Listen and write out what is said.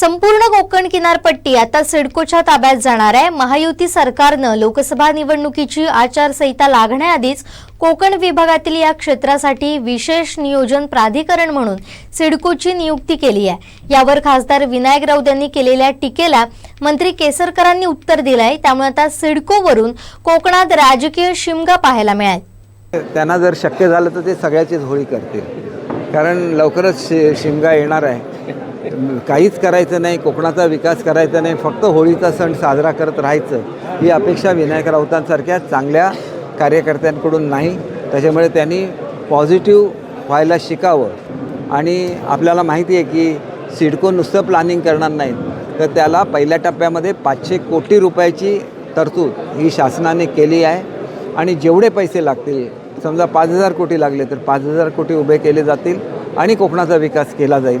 संपूर्ण कोकण किनारपट्टी आता सिडकोच्या ताब्यात जाणार आहे. महायुती सरकारनं लोकसभा निवडणुकीची आचारसंहिता लागण्याआधीच कोकण विभागातील या क्षेत्रासाठी विशेष नियोजन प्राधिकरण म्हणून सिडकोची नियुक्ती केली आहे. यावर खासदार विनायक राऊत यांनी केलेल्या टीकेला मंत्री केसरकरांनी उत्तर दिलंय. त्यामुळे आता सिडकोवरून कोकणात राजकीय शिमगा पाहायला मिळाल. त्यांना जर शक्य झालं तर ते सगळ्याचीच होळी करतील. कारण लवकरच शि शिमगा येणार आहे. काहीच करायचं नाही कोकणाचा विकास करायचा नाही फक्त होळीचा सण साजरा करत राहायचं ही अपेक्षा विनायक राऊतांसारख्या चांगल्या कार्यकर्त्यांकडून नाही. त्याच्यामुळे त्यांनी पॉझिटिव्ह व्हायला शिकावं. आणि आपल्याला माहिती आहे की सिडको नुसतं प्लॅनिंग करणार नाहीत तर त्याला पहिल्या टप्प्यामध्ये पाचशे कोटी रुपयाची तरतूद ही शासनाने केली आहे. आणि जेवढे पैसे लागतील समजा पाच हजार कोटी लागले तर पाच हजार कोटी उभे केले जातील आणि कोकणाचा विकास केला जाईल.